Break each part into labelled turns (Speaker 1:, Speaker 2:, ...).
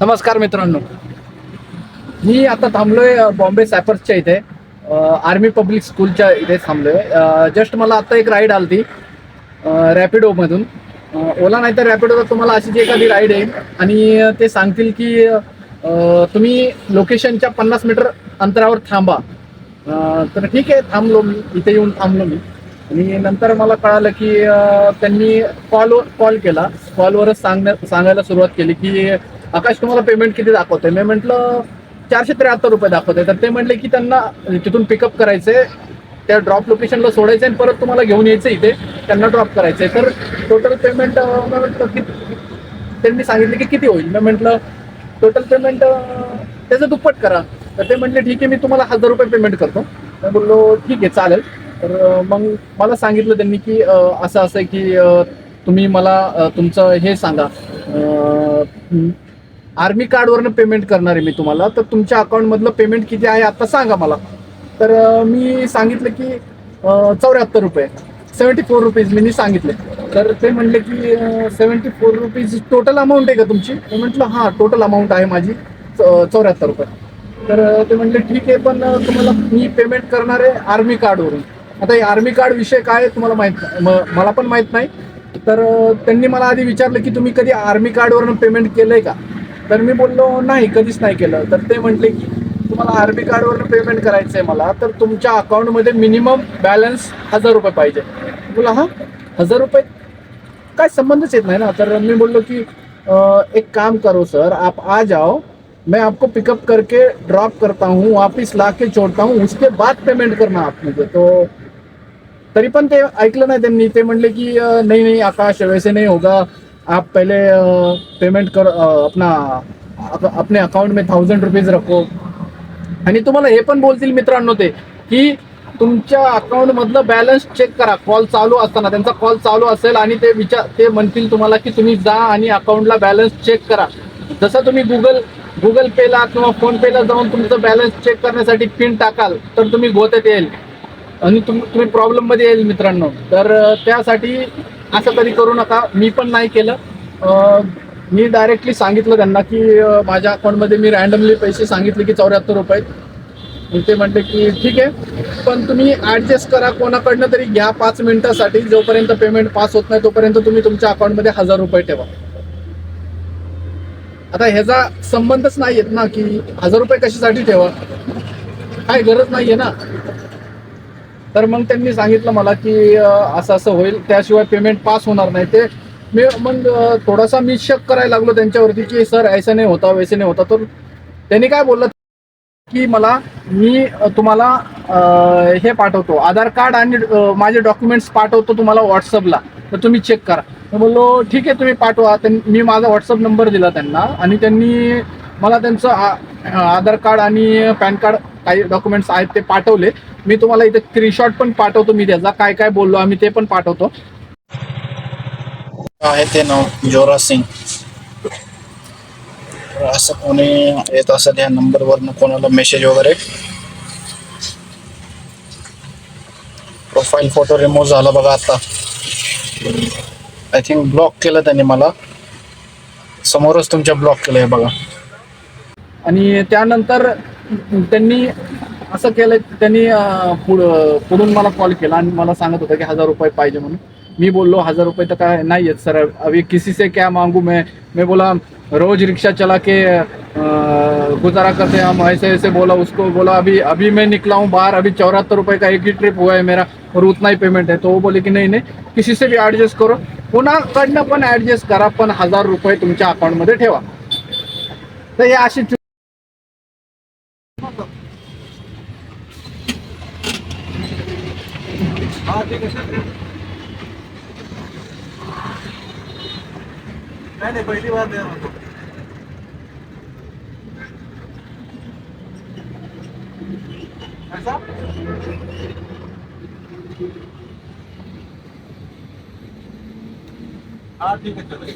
Speaker 1: नमस्कार मित्रांनो. मी आता थांबलोय बॉम्बे सॅपर्सच्या इथे. आर्मी पब्लिक स्कूलच्या इथे थांबलोय. जस्ट मला आता एक राईड आली अ, रॅपिडोमधून ओला नाही तर रॅपिडो तुम्हाला अशीच एखादी राईड येईल आणि ते सांगतील की तुम्ही लोकेशनच्या पन्नास मीटर अंतरावर थांबा. तर ठीक आहे थांबलो मी. इथे येऊन थांबलो मी. आणि नंतर मला कळालं की त्यांनी कॉल कॉल केला. कॉलवरच सांगण्या सांगायला सुरुवात केली की आकाश तुम्हाला पेमेंट किती दाखवतोय? मी म्हटलं चारशे त्र्याहत्तर रुपये दाखवते तर ते म्हटले की त्यांना तिथून पिकअप करायचंय त्या ड्रॉप लोकेशनला सोडायचं आणि परत तुम्हाला घेऊन यायचं इथे त्यांना ड्रॉप करायचंय. तर टोटल पेमेंट म्हटलं की त्यांनी सांगितले की किती होईल? मी म्हटलं टोटल पेमेंट त्याचं दुप्पट करा. तर ते म्हटले ठीक आहे मी तुम्हाला हजार रुपये पेमेंट करतो. मी बोललो ठीक आहे चालेल. तर मग मला सांगितलं त्यांनी की असं असं आहे की तुम्ही मला तुमचं हे सांगा. आर्मी कार्डवरनं पेमेंट करणार आहे मी तुम्हाला. तर तुमच्या अकाउंटमधलं पेमेंट किती आहे आता सांगा मला. तर मी सांगितलं की चौऱ्याहत्तर रुपये. सेवन्टी फोर रुपीज मी सांगितले. तर ते म्हणले की seventy four rupees total amount आहे का तुमची? मी म्हटलं हां टोटल अमाऊंट आहे माझी चौऱ्याहत्तर रुपये. तर ते म्हणले ठीक आहे पण तुम्हाला मी पेमेंट करणार आहे आर्मी कार्डवरून आता हे आर्मी कार्ड विषय काय आहे तुम्हाला माहीत नाही. म- मला पण माहीत नाही. तर त्यांनी मला आधी विचारलं की तुम्ही कधी आर्मी कार्डवरून पेमेंट केलं आहे का? तर मी बोललो नाही कधीच नाही केलं. तर ते म्हटले की तुम्हाला आर बी कार्डवर पेमेंट करायचं आहे मला तर तुमच्या अकाउंटमध्ये मिनिमम बॅलन्स हजार रुपये पाहिजे. बोला हां हजार रुपये? काय संबंधच येत नाही ना. तर मी बोललो की एक काम करो सर आप आ जाओ मैं आपको पिकअप करके ड्रॉप करता हूँ वापस ला के छोड़ता हूँ उसके बाद पेमेंट करना आप मुझे. तो तरी पण ते ऐकलं नाही त्यांनी. ते म्हणले की नाही नाही आकाश वैसे नाही होगा आप पहले पेमेंट कर अपना अपने अकाउंट में थाउजंड रुपीज रखो। आणि तुम्हाला हे पण बोलतील मित्रांनो ते की तुमच्या अकाउंट मधलं बॅलन्स चेक करा. कॉल चालू असताना त्यांचा कॉल चालू असेल आणि ते विचार ते म्हणतील तुम्हाला की तुम्ही जा आणि अकाउंटला बॅलन्स चेक करा. जसं तुम्ही गुगल गुगल पेला किंवा फोनपेला जाऊन तुमचं बॅलन्स चेक करण्यासाठी पिन टाकाल तर तुम्ही गोत्यात येईल. आणि तुम तुम्ही प्रॉब्लेममध्ये येईल मित्रांनो. तर त्यासाठी असं तरी करू नका. मी पण नाही केलं. मी डायरेक्टली सांगितलं त्यांना की माझ्या अकाउंटमध्ये मी रॅन्डमली पैसे सांगितले की चौऱ्याहत्तर रुपये. ते म्हणते की ठीक आहे. पण तुम्ही ॲडजस्ट करा. कोणाकडनं तरी घ्या पाच मिनिटासाठी. जोपर्यंत पेमेंट पास होत नाही तोपर्यंत तुम्ही तुमच्या अकाउंटमध्ये हजार रुपये ठेवा. आता ह्याचा संबंधच नाही येत ना की हजार रुपये कशासाठी ठेवा? काय गरज नाहीये ना? तर मग त्यांनी सांगितलं मला की असं असं होईल त्याशिवाय पेमेंट पास होणार नाही. ते मी मग थोडासा मी शक करायला लागलो त्यांच्यावरती की सर ऐसा नाही होता वैसे नाही होता. तर त्यांनी काय बोललं की मला मी तुम्हाला हे पाठवतो आधार कार्ड आणि माझे डॉक्युमेंट्स पाठवतो तुम्हाला व्हॉट्सअपला तर तुम्ही चेक करा. तर बोललो ठीक आहे तुम्ही पाठवा. त्यां- मी माझा व्हॉट्सअप नंबर दिला त्यांना आणि त्यांनी मला त्यांचं आ- आधार कार्ड आणि पॅन कार्ड काही डॉक्युमेंट्स आहेत ते पाठवले. मी तुम्हाला इथे स्क्रीनशॉट पण पाठवतो मी त्याचा काय काय बोललो आम्ही ते पण पाठवतो.
Speaker 2: आहे ते नाव जोरा सिंग. असं कोणी येत असेल या नंबरवरनं कोणाला मेसेज वगैरे. प्रोफाईल फोटो रिमूव्ह झाला बघा आता. आय थिंक ब्लॉक केलं त्यांनी मला. समोरच तुमच्या ब्लॉक केलं आहे बघा.
Speaker 1: आणि त्यानंतर त्यांनी असं केलं त्यांनी पुढून मला कॉल केला आणि मला सांगत होता की हजार रुपये पाहिजे म्हणून. मी बोललो हजार रुपये तर काय नाही आहेत सर. अभी किसी से क्या मांगू मैं? मैं बोला रोज रिक्शा चला के गुजारा करते हम। ऐसे ऐसे बोला उसको बोला अभी अभी मैं निकला हूँ बाहर अभी चौहत्तर रुपये का एक ही ट्रिप हुआ है मेरा और उतना ही पेमेंट है। तो वो बोले की नहीं नहीं किसी से भी ॲडजस्ट करो। कोणाकडनं पण ॲडजस्ट करा पण हजार रुपये तुमच्या अकाउंटमध्ये ठेवा. तर हे अशी
Speaker 3: नाही नाही पहिली बार द्या म्हणतो ऐसा? ठीक आहे चलो.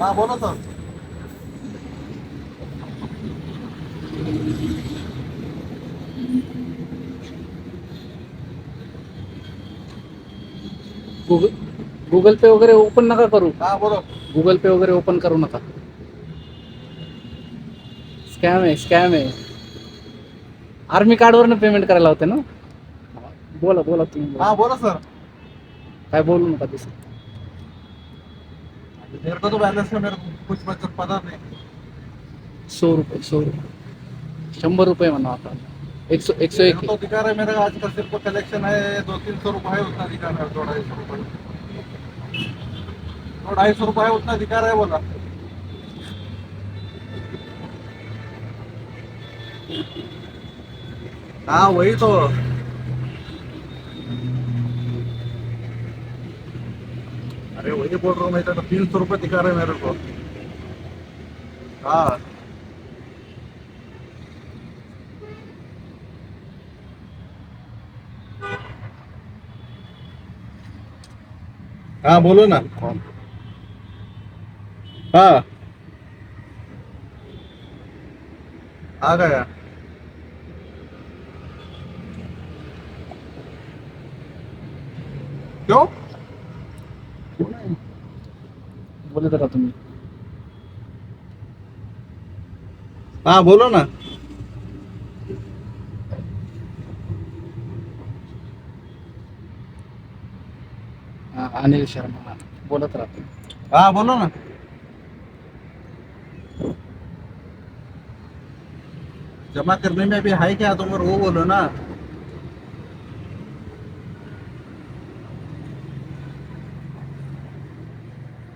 Speaker 3: हा बोला सर.
Speaker 1: गुगल गुगल पे वगैरे ओपन नका करू.
Speaker 3: हा बोलो.
Speaker 1: गुगल पे वगैरे ओपन करू नका. स्कॅम आहे स्कॅम आहे. आर्मी कार्डवरनं पेमेंट करायला होते ना? बोला बोला तुम्ही बोला.
Speaker 3: हा बोला सर
Speaker 1: काय बोलू नका तसं
Speaker 3: मेरे को तो बैलेंस में मेरे को कुछ बचत पता नहीं.
Speaker 1: सौ रुपये सौ रुपये. शंभर रुपये म्हणा आता. एकशे एकशे एक
Speaker 3: मेरे को दिखा रहा है मेरा आज सिर्फ़ कलेक्शन है दो तीन सौ रुपये उतना दिखा है दो ढाई सौ रुपये दो ढाई सौ रुपये उतना दिखा है बोला। हाँ वही तो। अरे वही बोल रहा हूँ मैं तो तीन सौ रुपये दिखा रहे हैं मेरे को। हाँ। हाँ बोलो ना. हाँ. आ गया क्यों
Speaker 1: बोलत राहा तुम्ही.
Speaker 3: हाँ बोलो ना.
Speaker 1: अनिल शर्मा, बोलत राहा तुम्ही
Speaker 3: हाँ बोलो ना. जमा करने में भी है क्या? तुम वो बोलो ना.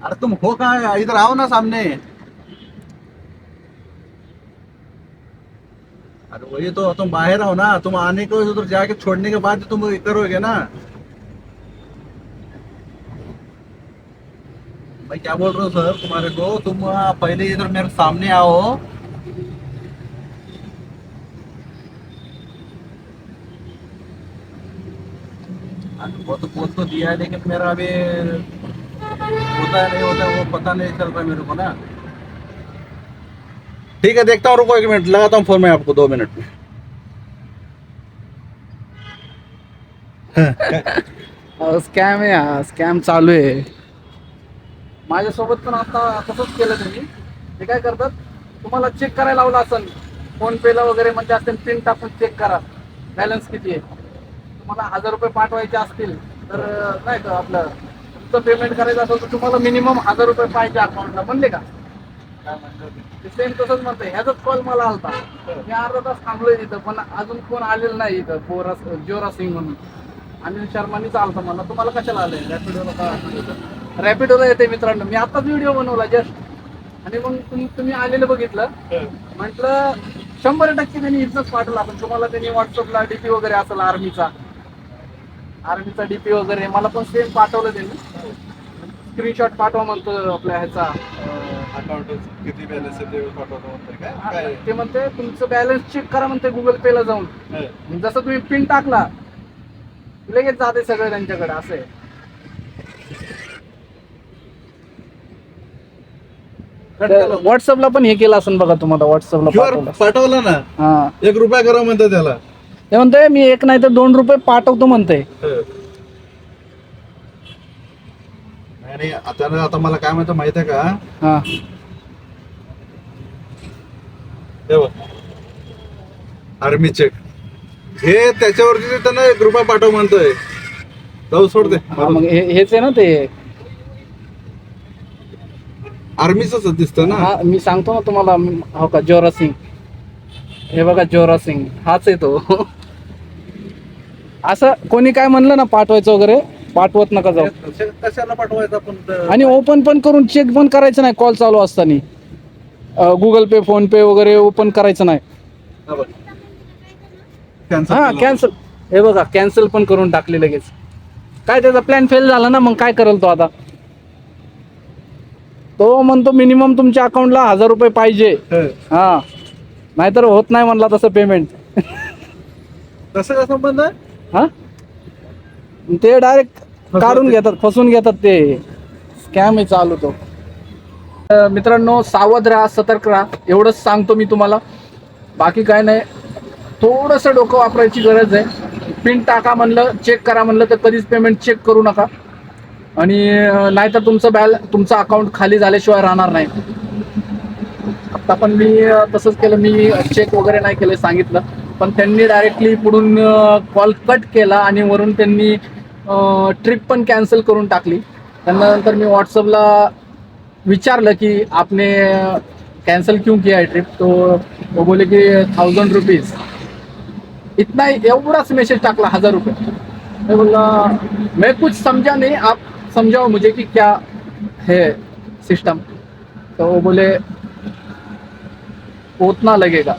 Speaker 3: अरे तुम हो कहा? इधर आओ ना सामने. अरे वही तो तुम बाहर आओ ना. तुम आने को उधर जाके छोड़ने के बाद तुम करोगे ना. क्या बोल रहा हूँ सर? तुम्हारे को? तुम पहले इधर मेरे सामने आओ। वो तो बोल तो दिया है लेकिन मेरा अभी होता है नहीं होता है वो पता नहीं चल रहा मेरे को ना। ठीक है देखता हूँ रुको एक मिनट लगाता हूँ फ़ोन में आपको दो मिनट में।
Speaker 1: स्कैम है यार स्कॅम चालू आहे माझ्यासोबत पण आता तसंच केलं तुम्ही ते काय करतात तुम्हाला चेक करायला लावलं असेल फोन पेला वगैरे म्हणजे असेल पिन टाकून चेक करा. बॅलन्स किती आहे? तुम्हाला हजार रुपये पाठवायचे असतील तर नाही का आपलं तुमचं पेमेंट करायचं असेल तर तुम्हाला मिनिमम हजार रुपये पाहिजे अकाउंटला म्हणले का? सेम तसंच म्हणते ह्याचाच कॉल मला आलता. मी अर्धा तास थांबलोय तिथं पण अजून कोण आलेलं नाही इथं बोरा जोरा सिंग म्हणून. अनिल शर्मानीच आलता मला. तुम्हाला कशाला आलंय? रॅपिडोला रॅपिडोला येते मित्रांनो. मी आताच व्हिडिओ बनवला जस्ट आणि मग तुम्ही तुम्ही आलेलं बघितलं. म्हटलं शंभर टक्के त्यांनी इथंच पाठवलं. आपण तुम्हाला त्यांनी व्हॉट्सअपला डीपी वगैरे असेल आर्मीचा आर्मीचा डीपी वगैरे. मला पण सेम पाठवलं त्यांनी. स्क्रीनशॉट पाठवा म्हणतो आपल्या ह्याचा.
Speaker 3: अकाउंट किती बॅलन्स आहे ते पाठवतो म्हणतोय काय? काय?
Speaker 1: ते म्हणते तुमचं बॅलन्स चेक करा म्हणते गुगल पे ला जाऊन? जसं तुम्ही पिन टाकला लगेच जाते सगळं त्यांच्याकडे असं आहे. व्हॉट्सअपला पण हे केलं असेल बघा तुम्हाला व्हॉट्सअपला
Speaker 3: QR
Speaker 1: पाठवलं.
Speaker 3: पाठवला ना?
Speaker 1: हा.
Speaker 3: एक रुपया करा म्हणतात त्याला.
Speaker 1: ते म्हणतोय मी एक नाही तर दोन रुपये पाठवतो म्हणते
Speaker 3: आणि आता आता मला काय म्हणतं माहीत आहे का?
Speaker 1: हा.
Speaker 3: हे बघ. आर्मी चेक हे त्याच्यावरती त्यांना एक रुपया पाठव म्हणतोय. जाऊ सोड दे
Speaker 1: हा, मग हे- हेच आहे ना ते.
Speaker 3: आर्मीच दिसतं ना?
Speaker 1: हा मी सांगतो ना तुम्हाला मी- हो का जोरा सिंग. हे बघा जोरा सिंग. हाच आहे तो. असं कोणी काय म्हणलं ना पाठवायचं वगैरे पाठवत नका जाऊ.
Speaker 3: कशा- कशाला पाठवायचं आपण
Speaker 1: आणि ओपन पण करून चेक पण करायचं नाही कॉल चालू असताना. गुगल पे फोन पे वगैरे ओपन करायचं नाही. हा कॅन्सल हे बघा कॅन्सल पण करून टाकले लगेच. काय त्याचा प्लॅन फेल झाला ना मग काय करेल तो आता? तो म्हणतो मिनिमम तुमच्या अकाउंटला हजार रुपये पाहिजे. हा. नाहीतर होत नाही म्हणला तसं पेमेंट
Speaker 3: कसं काय संबंध? आहे
Speaker 1: हा? ते डायरेक्ट काढून घेतात फसून घेतात ते. स्कॅम आहे चालू तो. अ, मित्रांनो सावध राहा सतर्क राहा. एवढंच सांगतो मी तुम्हाला. बाकी काय नाही. थोडंसं डोकं वापरायची गरज आहे. पिन टाका म्हणलं चेक करा म्हणलं तर कधीच पेमेंट चेक करू नका. आणि नाहीतर तुमचं बॅल तुमचं अकाउंट खाली झाल्याशिवाय राहणार नाही. आता पण मी तसंच केलं. मी चेक वगैरे नाही केलं सांगितलं. पण त्यांनी डायरेक्टली पुढून कॉल कट केला आणि वरून त्यांनी ट्रिप पण कॅन्सल करून टाकली. त्यांना नंतर मी व्हॉट्सअपला विचारलं की आपने कैंसिल क्यों किया है ट्रिप तो वो बोले की थाउजंड रुपीज इतना एवढाच मेसेज टाकला हजार रुपये. मैं बोला मैं कुछ समझा नहीं आप समझाओ मुझे कि क्या है सिस्टम तो वो बोले उतना लगेगा.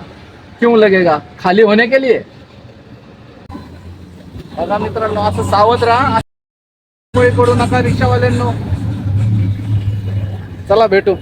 Speaker 1: क्यों लगेगा? खाली होने के लिए? बघा मित्रांनो असं सावध राहा. करू नका रिक्षावाल्यांनो. चला भेटू.